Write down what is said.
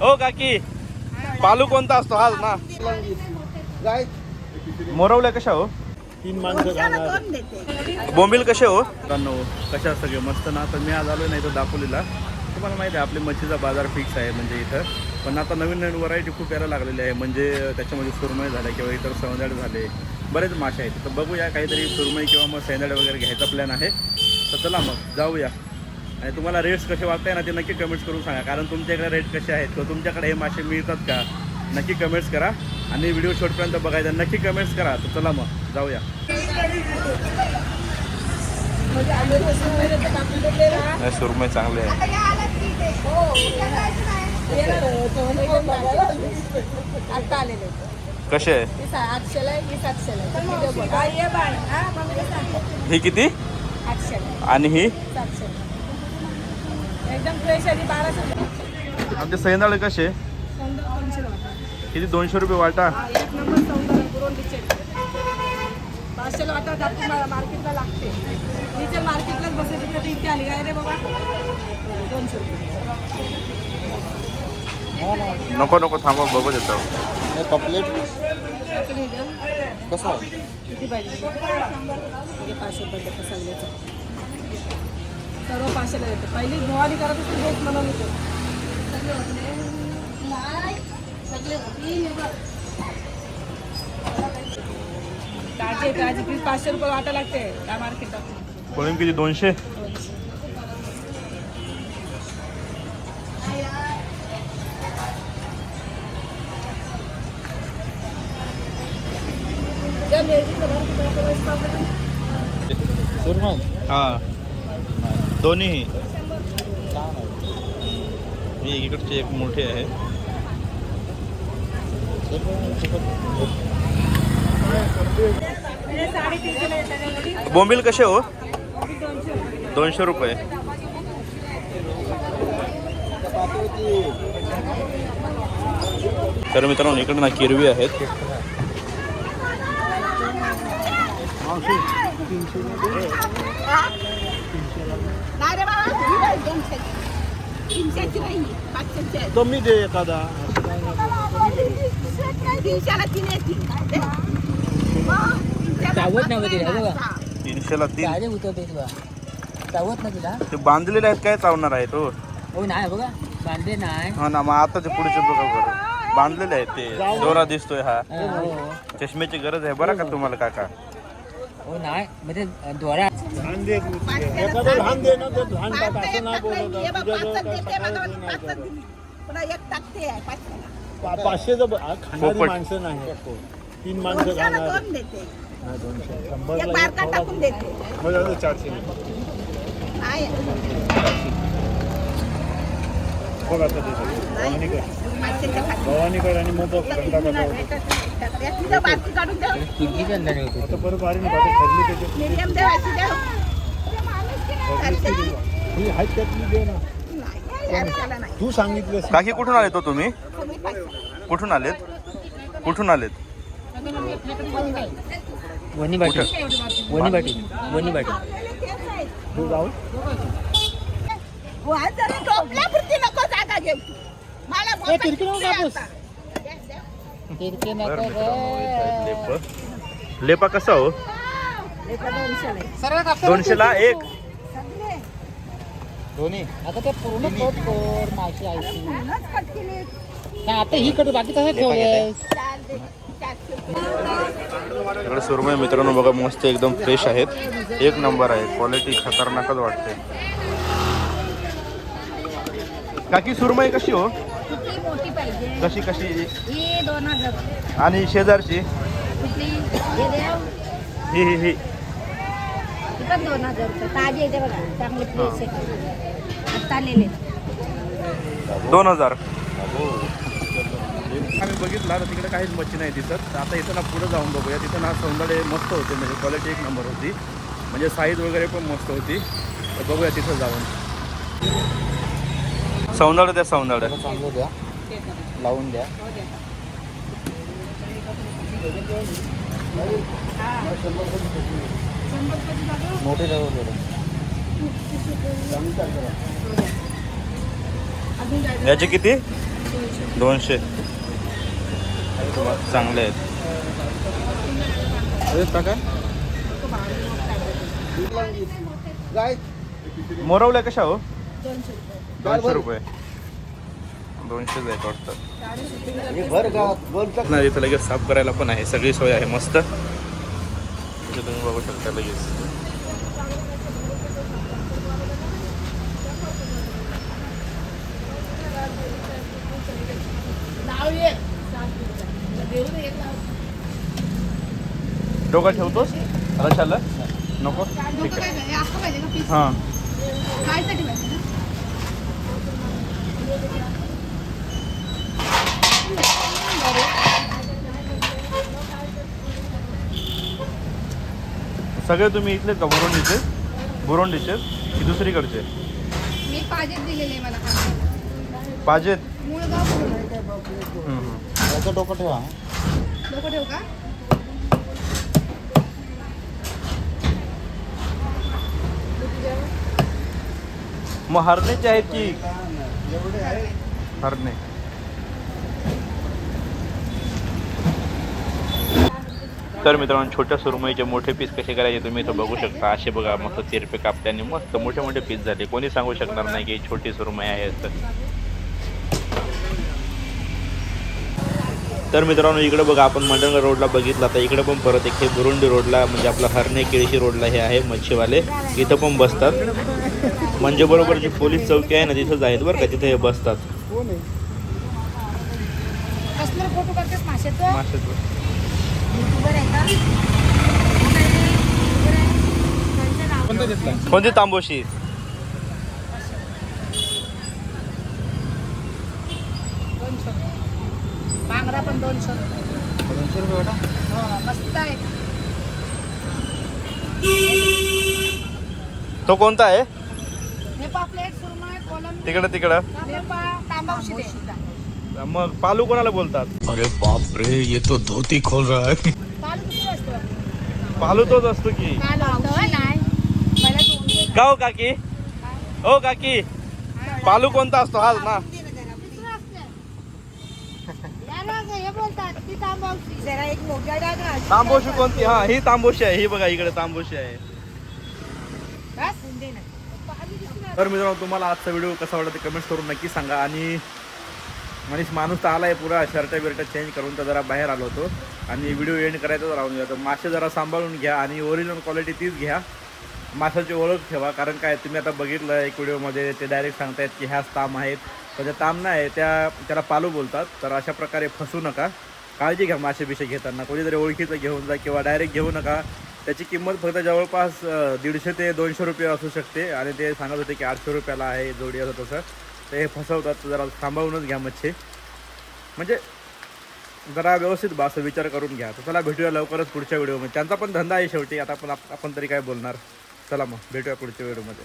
हो काकी. पालू कोणता असतो? हाच ना. मोरवल्या कशा हो? तीन माणसं बोंबील कसे हो? मित्रांनो कशा सगळे मस्त ना? तर मी आज आलो नाही तर दापोलीला. तुम्हाला माहिती आहे आपली मच्छीचा बाजार फिक्स आहे म्हणजे इथं. पण आता नवीन नवीन व्हरायटी खूप यायला लागलेली आहे. म्हणजे त्याच्यामध्ये सुरमई झाले किंवा इतर सौंदर्य झाले. बरेच मासे आहेत. तर बघूया काहीतरी सुरमई किंवा मग सैंदर्य वगैरे घ्यायचा प्लॅन आहे. तर चला मग जाऊया. आणि तुम्हाला रेट्स कसे वाटताय ना ते नक्की कमेंट्स करून सांगा. कारण तुमच्याकडे रेट कसे आहेत? किंवा तुमच्याकडे हे मासे मिळतात का? नक्की कमेंट्स करा. आणि व्हिडिओ शेवटपर्यंत बघायचा नक्की कमेंट्स करा. तर चला मग जाऊया. नाही सुरमई चांगले कसे ही किती? आणि ही? एकदम फ्रेश आणि बाराशे आमचे सैंदाळे कसे? किती? दोनशे रुपये वाटा? एक नंबर वाटा मार्केटला लागते. तिथे मार्केटलाच बसले तिकडे ती इथे आली. काय रे बाबा? दोनशे रुपये. नको नको थांबा बघू देतो. कपलेट आपली इथं कसं आहे? किती पाहिजे? पाचशे रुपये सगळ्याचं सर्व पाचशेला देतो पहिली भवानी करत असते हेच म्हणून येतो सगळे होते सगळे ताजे ताजे पीस पाचशे रुपये वाटा लागते त्या मार्केटात कोळीम किती दोनशे ज्या मिरचीचं भाव किती आहे, तेव्हा stop आहे. सुरमई हा दोन्ही ही इकडची एक मोठी आहे. बोंबील कसे हो दोनशे रुपये. तर मित्रांनो इकडे ना किरवी आहेत नाही रे बाबा, ही बाई दोनशेची. तीनशेची नाही, पाचशेची आहे. कमी दे एखादा तीन येतील. चावत नाही पाच वगैरे, नाही बघा. ना. तीनशेला तीन. गाडी उतरते तुला. चावत ना तुला. ते बांधलेले आहेत काय चावणार आहे तो हो नाही बघा. बांधले नाही. हा ना मग आता ते पुढचे बघा बरं. बांधलेले आहेत ते. दोरा दिसतोय हा. हो, हो, हो. चष्म्याची गरज आहे. बरं का तुम्हाला काका? हो नाही. म्हणजे दोरा लहान दे एखादं लहान दे ना ते लहान टाक असं नाही बोलत. हे तुझ्याजवळ काय सकाळी नाही करत. दिली. पुन्हा एक टाकते आहे, पाचशेला. पा- पाचशेचं ब- आ, खाणारी पोपट. माणसं नाही तीन माणसं दोनशेला खाणार दोन देते. हा, दोनशे. शंभरला एक बारका थोडा- टाकून देते. मग झालं चारशे नाही. बघ ते आणि मग बघ धंदा कसा होतो. बरं बारीक? ही आहेत त्यातली दे ना. तू सांगितलंस काकी कुठून आलेत हो तुम्ही. कुठून आलेत? कुठून आलेत? वणी बाटी. वणी बाटी. वणी बाटी. तू जाऊ? नको जागा घ्यायची. मला ए, तिरकी नको बोलतात कापूस. आता. तिरके नको. लेप लेपा कसा हो एका दोनशेला आहे. दोनशेला एक सगळे. दोन्ही आता ते पूर्ण कट कर माशी आयची म्हणूनच कट केले. नाही आता ही कट बाकी तसं ठेवलंय चार दे. चारशे रुपये. इकडे सुरमई मित्रांनो बघा मस्त एकदम फ्रेश आहेत एक नंबर आहे क्वालिटी खतरनाकच वाटते काकी सुरमई कशी हो? किती मोठी पाहिजे? कशी कशी? ही दोन हजार. रुपये. आणि शेजारची? कुठली? हे देव ही ही ही. ती पण दोन हजार रुपये ताजे येते बघा. चांगले फ्रेश आहे आता आलेले दोन हजार. आम्ही बघितला तर तिकडे काहीच मच्छी नाही दिसत. तर आता इथं ना पुढे जाऊन बघूया. तिथं ना सौंदर्य मस्त होते. म्हणजे क्वालिटी एक नंबर होती. म्हणजे साईज वगैरे पण मस्त होती. तर बघूया तिथं जाऊन. सौंदर्य द्या सौंदर्य. चांगलं द्या. लावून द्या. मोठे जाऊ याचे किती? दोनशे. चांगले आहेत. मोरवल्या कशा हो? दोनशे रुपये. दोनशे रुपये. दोनशेच आहेत वाटतं. भर गावात बोलतात नाही इथं लगेच साफ करायला पण आहे. सगळी सोय आहे मस्त. इथे तुम्ही बघू शकता लगेच. डोका ठेवतोस? रशाला नको? ठीक आहे. हां. सगळे तुम्ही इथले का बुरोंडीचे? बुरोंडीचे की दुसरीकडचे? मी पाजेत दिलेले मला. पाजेत? मुळगाव हम्म, हम्म. याचं डोकं ठेवा. लोक ठेवू का? मग हरण्याचे आहेत की हरणे. तर मित्रांनो छोट्या सुरमईचे मोठे पीस कसे करायचे तुम्ही इथं बघू शकता. असे बघा मस्त तिरपे कापल्याने मस्त मोठे मोठे पीस झाले. कोणी सांगू शकणार नाही की छोटी सुरमई आहे तर. तर मित्रांनो इकडे बघा आपण मंडणगड रोडला बघितला. तर इकडे पण परत एक हे बुरुंडी रोडला म्हणजे आपला हरणे केळशी रोडला हे आहे मच्छीवाले. इथं पण बसतात. म्हणजे बरोबर जी पोलीस चौकी आहे ना तिथंच आहेत बरं का? तिथे हे बसतात. कोण आहे कसलं फोटो करतेस माशाचं माशाचं. युट्यूबर आहे. का कोणता तांबोशी? दोनशे. बांगडा पण दोनशे. रुपये दोनशे रुपये बेटा हो, मस्त आहे. तो कोणता आहे हे पापलेट सुरमई कोलंबी तिकडं तिकडं. मग पालू कोणाला बोलतात? अरे बाप रे ये तो धोती खोल रहा है. पालू किती असतो पालू तोच असतो की. का हो काकी? हो काकी. पालू कोणता असतो? हाच ना. हे तांबोशी कोणती? हा ही तांबोशी आहे. ही बघा इकडे तांबोशी आहे. तर मित्रांनो तुम्हाला आजचा व्हिडिओ कसा वाटला ते कमेंट करून नक्की सांगा. आणि मनीष माणूस तर आलाय पुरा. शर्ट बिर्ट चेंज करून तर जरा बाहेर आलो होतो. आणि व्हिडिओ एंड करायचा राहून गेला तर मासे जरा सांभाळून घ्या आणि ओरिजिनल क्वालिटी तीच घ्या. माशाची ओळख ठेवा. कारण काय तुम्ही आता बघितलं एक व्हिडिओमध्ये ते डायरेक्ट सांगतायत की ह्याच ताम आहेत. पण त्या ताम नाही त्या त्याला पालू बोलतात. तर अशा प्रकारे फसू नका. काळजी घ्या मासे बिशे घेताना. कोणीतरी ओळखीचं घेऊन जा किंवा डायरेक्ट घेऊ नका. त्याची किंमत फक्त जवळपास दीडशे ते दोनशे रुपये असू शकते. आणि ते सांगत होते की आठशे रुपयाला आहे जोडी असं तसं. ते हे फसवतात जरा थांबवूनच घ्या मच्छी. म्हणजे जरा व्यवस्थित बा असं विचार करून घ्या. तर चला भेटूया लवकरच पुढच्या व्हिडिओमध्ये. त्यांचा पण धंदा आहे शेवटी. आता आपण आपण तरी काय बोलणार? चला मग भेटूया पुढच्या व्हिडिओमध्ये.